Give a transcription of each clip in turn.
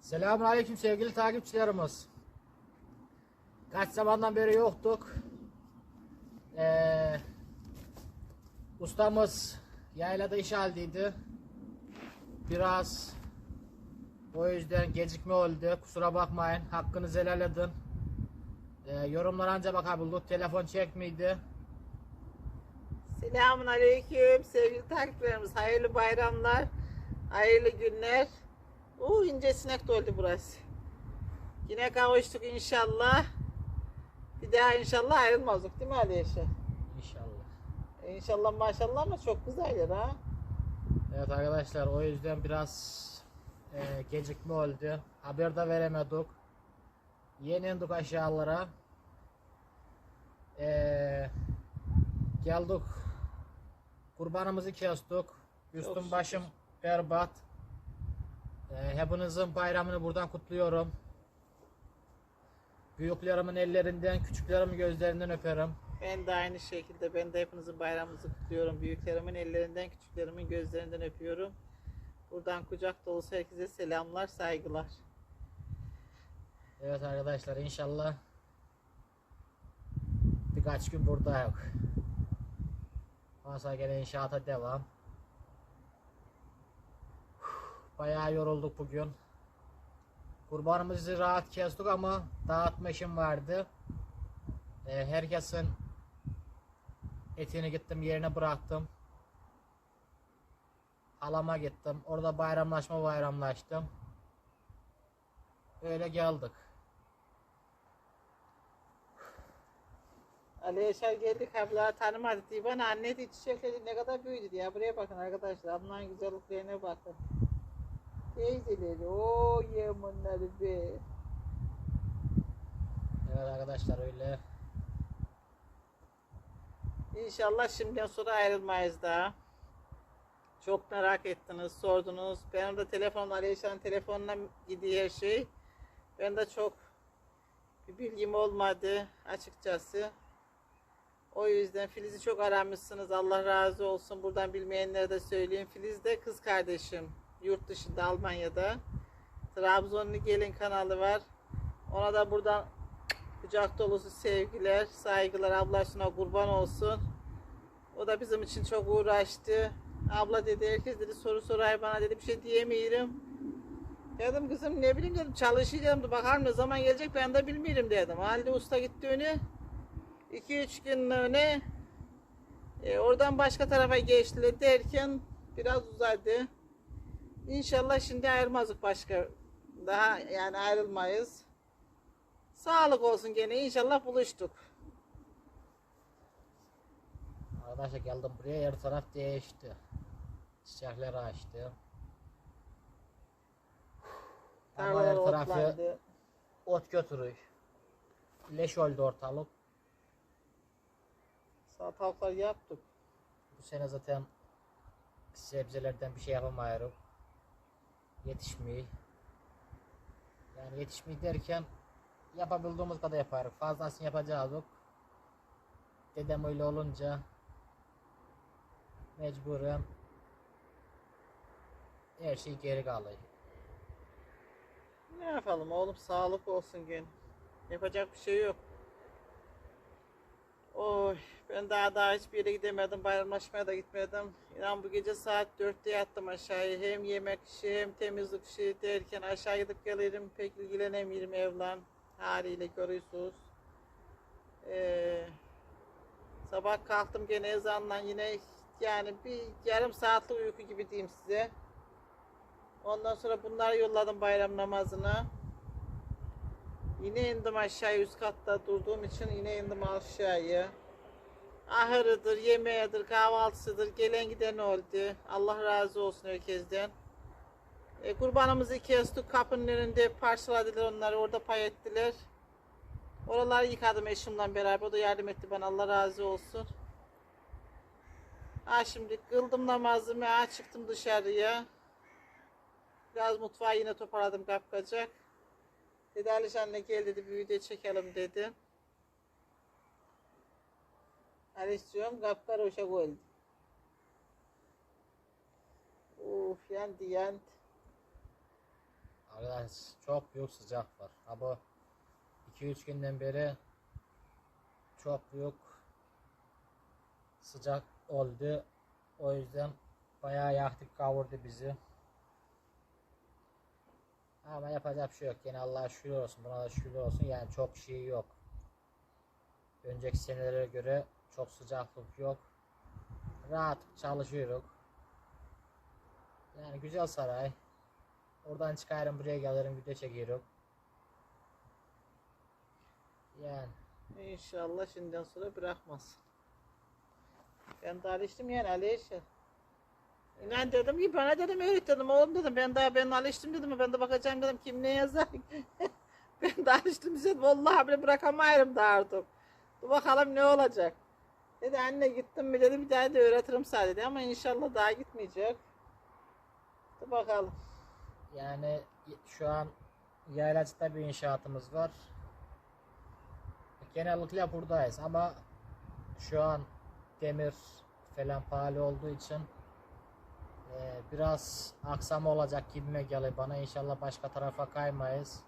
Selamun Aleyküm sevgili takipçilerimiz. Kaç zamandan beri yoktuk. Ee, ustamız yaylada iş haldeydi. Biraz o yüzden gecikme oldu. Kusura bakmayın. Hakkınızı helal edin. Ee, yorumlar anca bakabildik. Telefon çekmiydi. Selamun Aleyküm sevgili takipçilerimiz. Hayırlı bayramlar, hayırlı günler. Oo ince sinek doldu burası. Yine kavuştuk inşallah. Bir daha inşallah ayrılmazdık değil mi Ali Yaşar? İnşallah. İnşallah maşallah ama çok güzeller ha. Evet arkadaşlar o yüzden biraz e, gecikme oldu. Haber de veremedik. Yeni indik aşağılara. E, geldik. Kurbanımızı kestik. Üstüm başım berbat. E, hepinizin bayramını buradan kutluyorum. Büyüklerimin ellerinden, küçüklerimin gözlerinden öperim. Ben de aynı şekilde ben de hepinizin bayramınızı kutluyorum. Büyüklerimin ellerinden, küçüklerimin gözlerinden öpüyorum. Buradan kucak dolusu herkese selamlar, saygılar. Evet arkadaşlar inşallah birkaç gün burada yok. Ondan sonra gene inşaata devam. Bayağı yorulduk bugün. Kurbanımızı rahat kestik ama dağıtma işim vardı. Ee, herkesin etini gittim yerine bıraktım. Halama gittim. Orada bayramlaşma bayramlaştım. Öyle geldik. Ali Yaşar geldik abla tanımadı diye bana anne de çiçekleri ne kadar büyüdü diye buraya bakın arkadaşlar ablanın güzelliklerine bakın. Teyzeleri o yemunları be. Evet arkadaşlar öyle. İnşallah şimdiden sonra ayrılmayız daha. Çok merak ettiniz, sordunuz. Benim de telefonum Ali Yaşar'ın telefonuna gidiyor her şey. Ben de çok bir bilgim olmadı açıkçası. O yüzden Filiz'i çok aramışsınız. Allah razı olsun. Buradan bilmeyenlere de söyleyeyim. Filiz de kız kardeşim. Yurt dışında Almanya'da. Trabzonlu Gelin kanalı var. Ona da buradan kucak dolusu sevgiler, saygılar. Ablasına kurban olsun. O da bizim için çok uğraştı. Abla dedi herkes dedi soru sorar bana dedi bir şey diyemiyorum. Dedim kızım ne bileyim dedim çalışacağım bakalım ne zaman gelecek ben de bilmiyorum dedim. Halide usta gittiğini 2-3 gün öne e, oradan başka tarafa geçtiler derken biraz uzadı. İnşallah şimdi ayrılmazdık başka. Daha yani ayrılmayız. Sağlık olsun gene inşallah buluştuk. Arkadaşlar geldim buraya her taraf değişti. Çiçekler açtı. Ama her tarafı otlandı. ot götürüyor. Leş oldu ortalık. Salatalıklar yaptık. Bu sene zaten sebzelerden bir şey yapamıyorum. Yetişmiyor. Yani yetişmiyor derken yapabildiğimiz kadar yaparız. Fazlasını yapacağız yok. Dedem öyle olunca mecburen her şey geri kalıyor. Ne yapalım oğlum sağlık olsun gün. Yapacak bir şey yok. Oy ben daha daha hiçbir yere gidemedim. Bayramlaşmaya da gitmedim. İnan bu gece saat 4'te yattım aşağıya. Hem yemek işi hem temizlik işi derken aşağı gidip gelirim. Pek ilgilenemiyorum evlen haliyle görüyorsunuz. Ee, sabah kalktım gene ezanla yine yani bir yarım saatlik uyku gibi diyeyim size. Ondan sonra bunları yolladım bayram namazına. Yine indim aşağıya üst katta durduğum için yine indim aşağıya. Ahırıdır, yemeğidir, kahvaltısıdır. Gelen giden oldu. Allah razı olsun herkesten. E, kurbanımızı kestik. Kapının önünde parçaladılar onları. Orada pay ettiler. Oraları yıkadım eşimle beraber. O da yardım etti bana. Allah razı olsun. Ha şimdi kıldım namazımı. Ha çıktım dışarıya. Biraz mutfağı yine toparladım kapkacak. Dedi Aliş anne gel dedi bir video çekelim dedi. Alişciğim kapkar hoşa koydu. Uf yandı yandı. Vallahi çok büyük sıcak var. Ha bu 2-3 günden beri çok büyük sıcak oldu. O yüzden bayağı yaktık kavurdu bizi. Ama yapacak bir şey yok. Yine Allah'a şükür olsun. Buna da şükür olsun. Yani çok şey yok. Önceki senelere göre çok sıcaklık yok. Rahat çalışıyoruz. Yani güzel saray. Oradan çıkarım buraya gelirim video çekiyorum. Yani İnşallah şimdiden sonra bırakmaz. Ben daha alıştım yani Aleyşe. İnan dedim ki bana dedim öğret dedim oğlum dedim ben daha ben alıştım dedim ben de bakacağım dedim kim ne yazar. ben de alıştım dedim vallahi bile bırakamayırım da artık. Dur bakalım ne olacak. Dedi anne gittim mi dedi bir daha da öğretirim sana dedi ama inşallah daha gitmeyecek. Dur bakalım. yani şu an yaylacıda bir inşaatımız var. Genellikle buradayız ama şu an demir falan pahalı olduğu için e, biraz aksama olacak gibime geliyor bana. İnşallah başka tarafa kaymayız.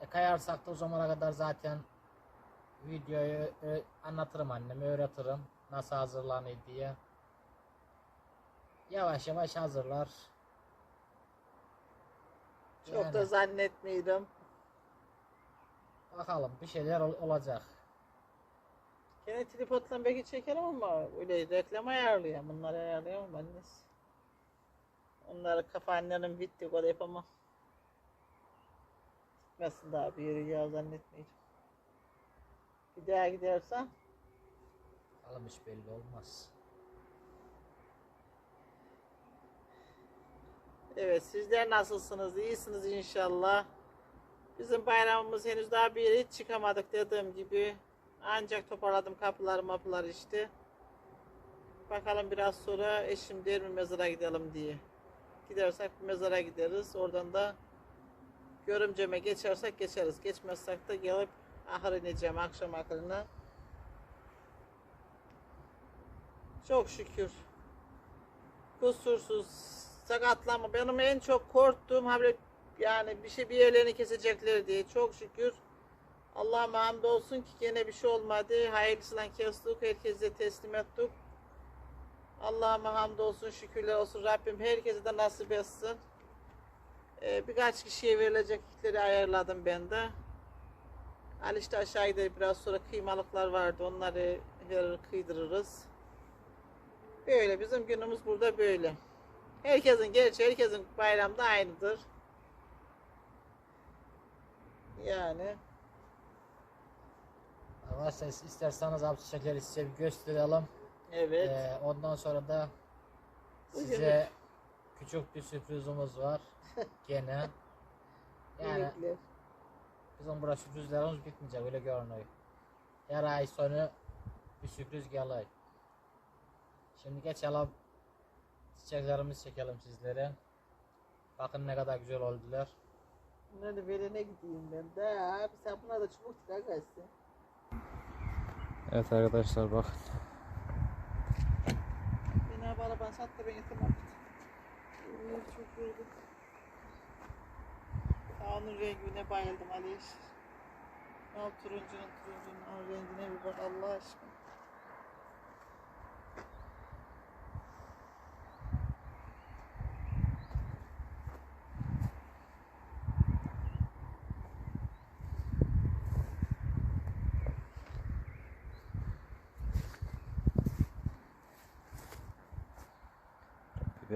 E, kayarsak da o zamana kadar zaten videoyu anlatırım anneme, öğretirim nasıl hazırlanıyor diye. Yavaş yavaş hazırlar. Çok Yani. da zannetmiyordum. Bakalım bir şeyler ol- olacak. Gene tripodla belki çekerim ama öyle reklam ayarlayayım. Bunları ayarlayamam annesi. Onları kafa annenin bitti da yapamam. Gitmesin daha bir yere ya zannetmeyeceğim. Bir daha gidersen hiç belli olmaz. Evet sizler nasılsınız? İyisiniz inşallah. Bizim bayramımız henüz daha bir yere hiç çıkamadık dediğim gibi. Ancak toparladım kapıları mapıları işte. Bakalım biraz sonra eşim der mi mezara gidelim diye. Gidersek bir mezara gideriz. Oradan da görümceme geçersek geçeriz. Geçmezsek de gelip ahır ineceğim akşam ahırına. Çok şükür kusursuz sakatlanma. Benim en çok korktuğum habire yani bir şey bir yerlerini kesecekler diye. Çok şükür Allah'a hamdolsun ki gene bir şey olmadı. Hayırlısıyla kestik. Herkese teslim ettik. Allah'a hamdolsun şükürler olsun. Rabbim herkese de nasip etsin. Ee, birkaç kişiye verilecekleri ayarladım ben de. Ali işte aşağıda biraz sonra kıymalıklar vardı. Onları verir kıydırırız. Böyle bizim günümüz burada böyle. Herkesin gerçi herkesin bayramda aynıdır. Yani Arkadaşlar isterseniz abi çiçekleri size bir gösterelim. Evet. Ee, ondan sonra da size küçük bir sürprizimiz var. Gene. Yani Minikler. bizim burada sürprizlerimiz bitmeyecek öyle görünüyor. Her ay sonu bir sürpriz geliyor. Şimdi geçelim çiçeklerimizi çekelim sizlere. Bakın ne kadar güzel oldular. Bunları verene gideyim ben de. Abi sen buna da çubuk tıkar gelsin. Evet arkadaşlar bakın. Arabanı sat da ben. Bunlar çok yoruldum. Ya onun rengine bayıldım Aliş. Ne yap turuncunun turuncunun rengine bir bak Allah aşkına.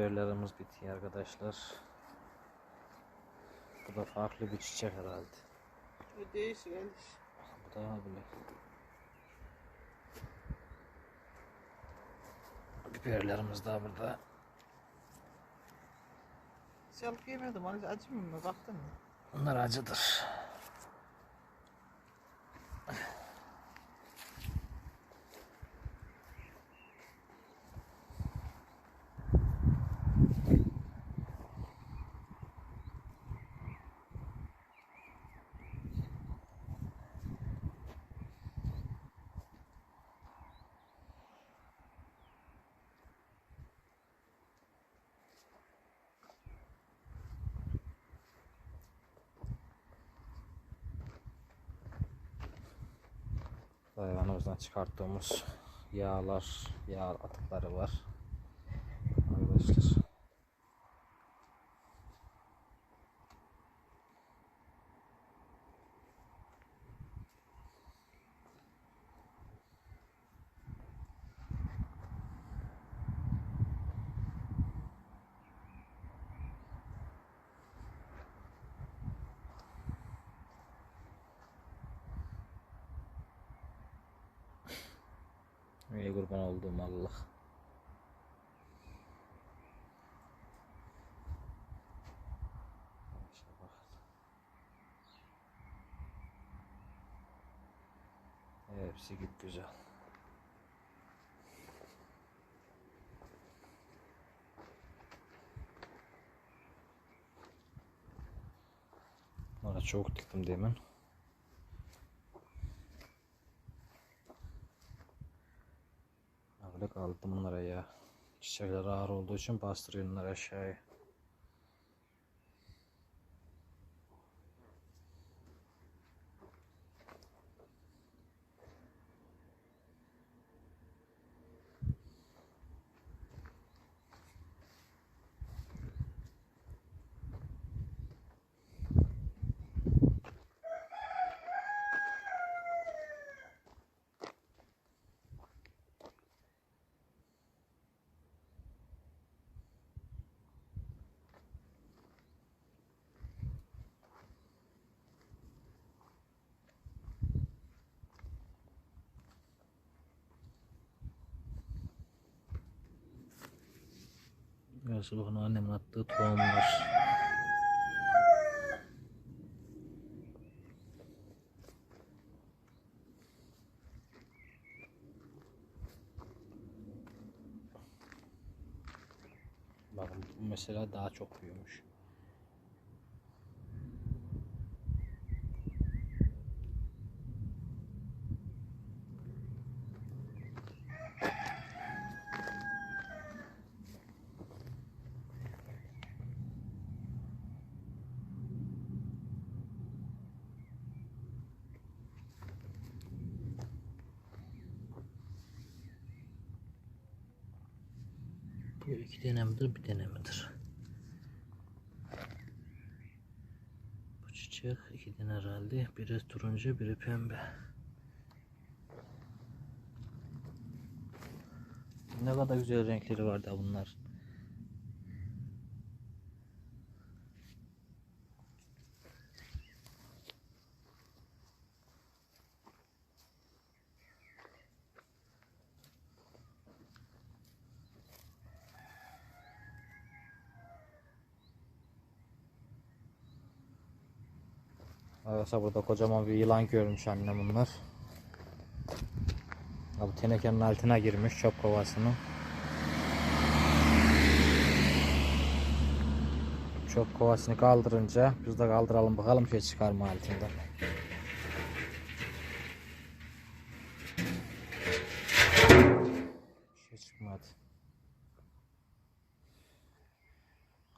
Biberlerimiz bitiyor arkadaşlar. Bu da farklı bir çiçek herhalde. Bu değişik Aliş. Bu da bile. Biberlerimiz daha burada. Çalıp yemedim acımıyor mu baktın mı? Bunlar acıdır. Çıkarttığımız yağlar, yağ atıkları var. Arkadaşlar. Olduğum Allah. Hepsi git güzel. Bana çok diktim demin. Bunlara ya. Çiçekler ağır olduğu için bastırıyorlar aşağıya. Burası bakın annemin attığı tohumlar. Bakın mesela daha çok büyümüş. Bu iki tane midir bir tane midir? Bu çiçek iki tane herhalde. Biri turuncu biri pembe. Ne kadar güzel renkleri vardı bunlar. Arkadaşlar burada kocaman bir yılan görmüş annem bunlar. Ya bu tenekenin altına girmiş çöp kovasının. Çöp kovasını kaldırınca biz de kaldıralım bakalım şey çıkar mı altından. Şey çıkmadı.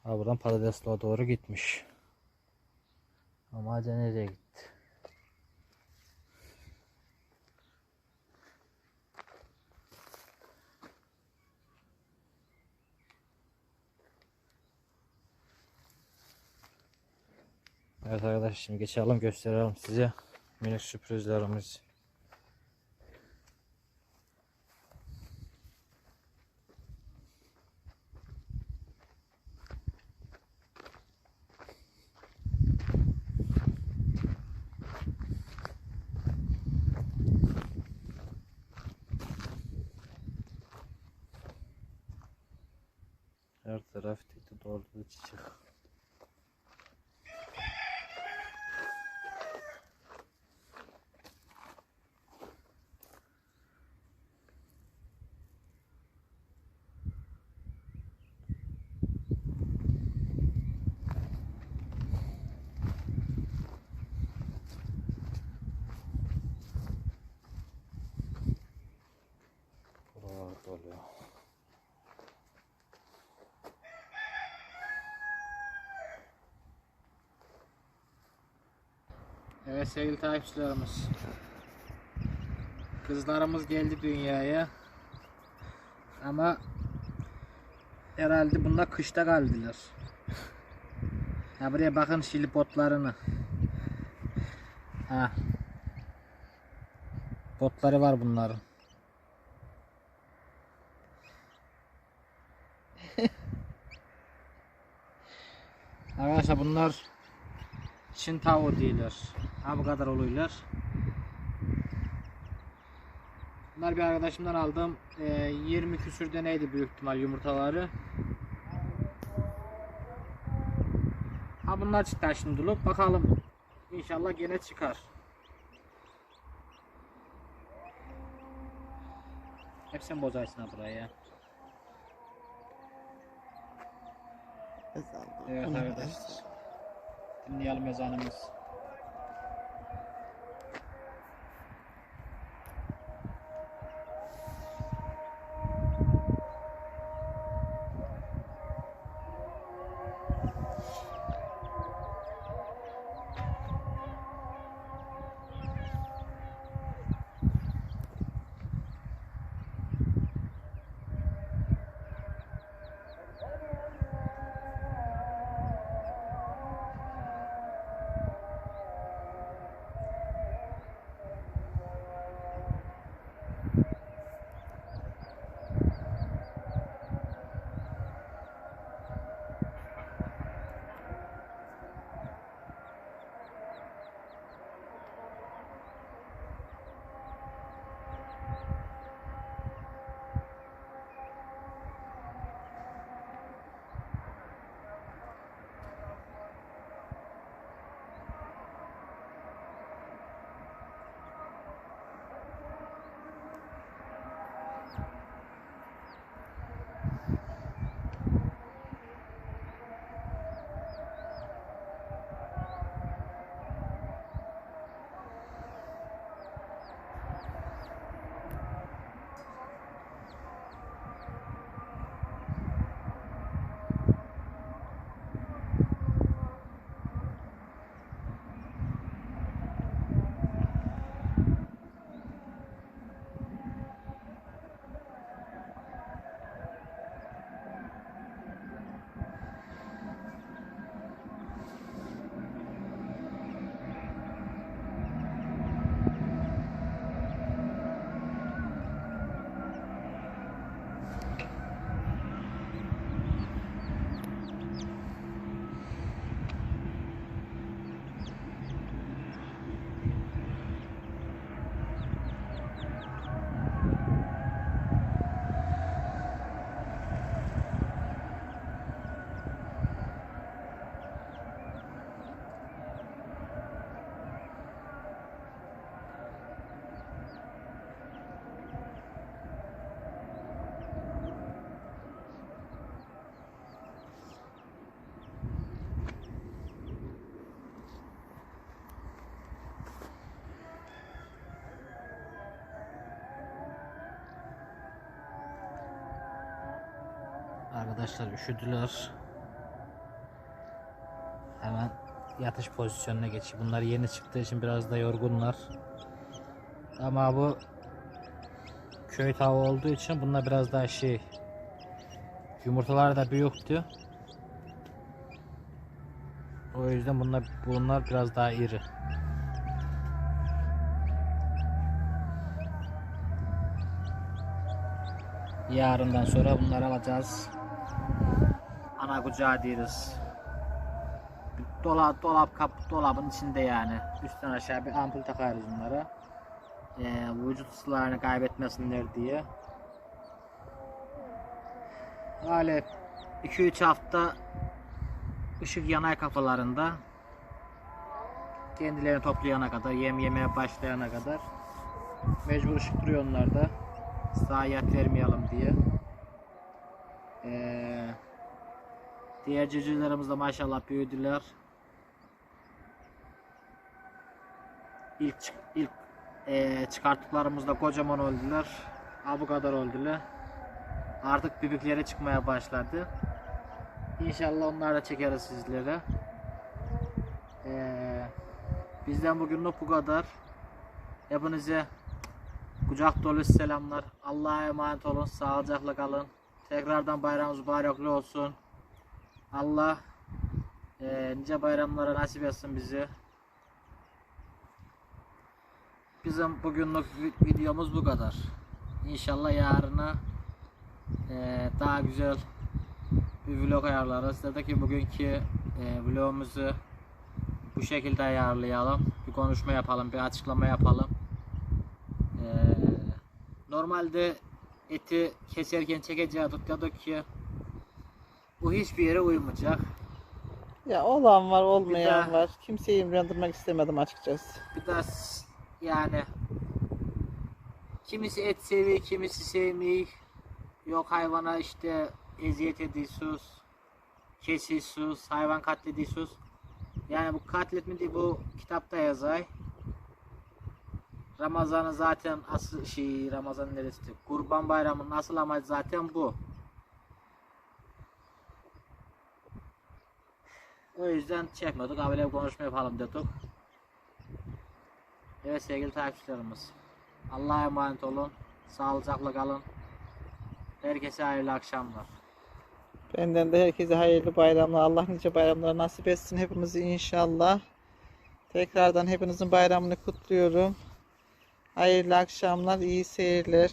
Ha buradan patatesliğe doğru gitmiş. Ama acaba nereye gitti? Evet arkadaşlar şimdi geçelim gösterelim size minik sürprizlerimiz. Her taraf titi doldu çiçek. Buralar doluyor. Evet sevgili takipçilerimiz. Kızlarımız geldi dünyaya. Ama herhalde bunlar kışta kaldılar. Ha buraya bakın şilipotlarını. Ha. Botları var bunların. Arkadaşlar bunlar Çin tavuğu değiller. Ha bu kadar oluyorlar. Bunlar bir arkadaşımdan aldım. Ee, 20 küsürde neydi büyük ihtimal yumurtaları. Ha bunlar çıktı şimdi dolup bakalım. İnşallah gene çıkar. Hep sen bozarsın ha burayı ya. Evet arkadaşlar. Dinleyelim ezanımız. Arkadaşlar üşüdüler. Hemen yatış pozisyonuna geçeyim. Bunlar yeni çıktığı için biraz da yorgunlar. Ama bu köy tavuğu olduğu için bunlar biraz daha şey yumurtalar da büyüktü. O yüzden bunlar bunlar biraz daha iri. Yarından sonra bunları alacağız. Ana kucağı deriz. Dolap, dolap kap, dolabın içinde yani. Üstten aşağı bir ampul takarız bunlara. Ee, vücut ısılarını kaybetmesinler diye. Hali 2-3 hafta ışık yanay kafalarında kendilerini toplayana kadar, yem yemeye başlayana kadar mecbur ışık duruyor onlarda. Zayiat vermeyelim diye. Ee, diğer cücülerimiz de maşallah büyüdüler. İlk ilk ee, çıkarttıklarımızda kocaman öldüler. Ha bu kadar öldüler. Artık bibikleri çıkmaya başladı. İnşallah onları da çekeriz sizlere. Ee, bizden bugünlük bu kadar. Hepinize Kucak dolu selamlar. Allah'a emanet olun. Sağlıcakla kalın. Tekrardan bayramımız mübarek olsun. Allah eee, nice bayramlara nasip etsin bizi. Bizim bugünlük vi- videomuz bu kadar. İnşallah yarına eee, daha güzel bir vlog ayarlarız. Dedik ki bugünkü eee vlogumuzu bu şekilde ayarlayalım. Bir konuşma yapalım, bir açıklama yapalım. Eee, normalde eti keserken çekeceğiz dedik ki bu hiçbir yere uymayacak. Ya olan var olmayan de- var. Kimseyi imrendirmek istemedim açıkçası. Bir s- yani kimisi et seviyor, kimisi sevmiyor. Yok hayvana işte eziyet ediyorsunuz, kesiyorsunuz, hayvan katlediyorsunuz. Yani bu katletme değil bu kitapta yazay. Ramazan'ı zaten asıl şey Ramazan neresi? Kurban Bayramı'nın asıl amacı zaten bu. O yüzden çekmedik. Abiyle bir konuşma yapalım dedik. Evet sevgili takipçilerimiz. Allah'a emanet olun. Sağlıcakla kalın. Herkese hayırlı akşamlar. Benden de herkese hayırlı bayramlar. Allah nice bayramlar nasip etsin hepimizi inşallah. Tekrardan hepinizin bayramını kutluyorum. Hayırlı akşamlar, iyi seyirler.